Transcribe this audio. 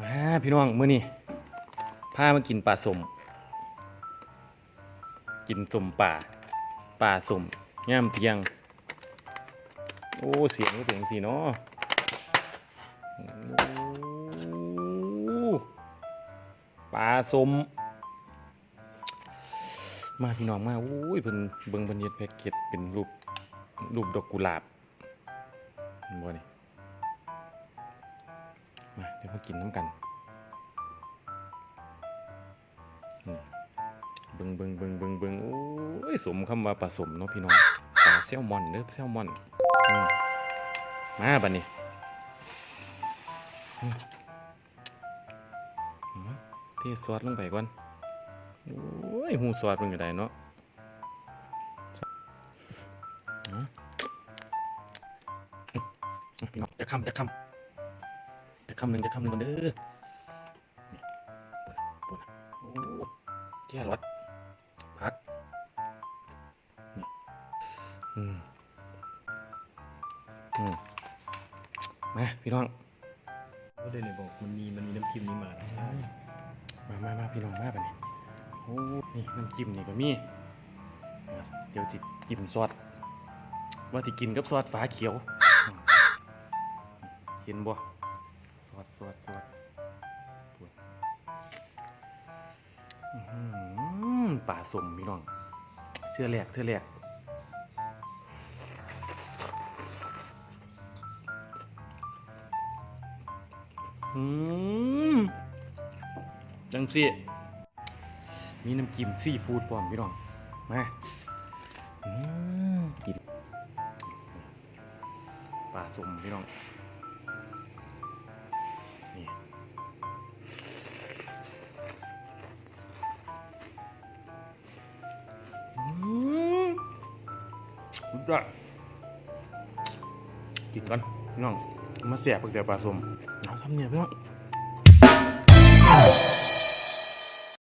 มาพี่น้องมื้อนี้พามากินปลาสมกินสมป่าปลาสมย่ามเทียง โอ้ เสียงก็เป็นสิเนาะปลาสม มาพี่น้องมาอุ้ยเพิ่นเบิ่งเพิ่นเฮ็ดแพ็กเกจเป็นรูปรูปดอกกุหลาบบ่นี่ มาเดี๋ยวมากินน้ำกันเบิงเบิงเบิงเบิงเบิงโอ้ยสมคำว่าผสมเนาะพี่น้องปลาแซลมอนเด้อแซลมอนมาบัดนี้อืมเอาเทซอสลงไปก่อนโอ้ยหูสอดมันก็ได้เนาะพี่น้องจะคำจะคำ คำหนึ่งจะคำหนึ่งก่อนเด้อนี่ปุ่นปุ่นโอ้เจ้ารสพักนี่อืมอืมมาพี่น้องก็เลยเนี่ยบอกมันมีมันมีน้ำจิ้มนี้มานะมามามาพี่น้องมาปะนี่โอ้นี่น้ำจิ้มนี่ก็มีมาเดี๋ยวจิจิ้มซอสว่าที่กินกับซอสฟ้าเขียว เห็นบ่ ซอสซอสซอสพูดอื้อหือป่าสมพี่น้องเชื่อแรกเชื่อแรกอืมจังสิมีน้ำจิ้มซีฟู้ดพร้อมพี่น้อง มาอืมกินปลาสมพี่น้อง สุดยอดกินก่อนน้องมาเสียบเดี๋ยวปลาสมน้องทำเนี่ยพี่น้อง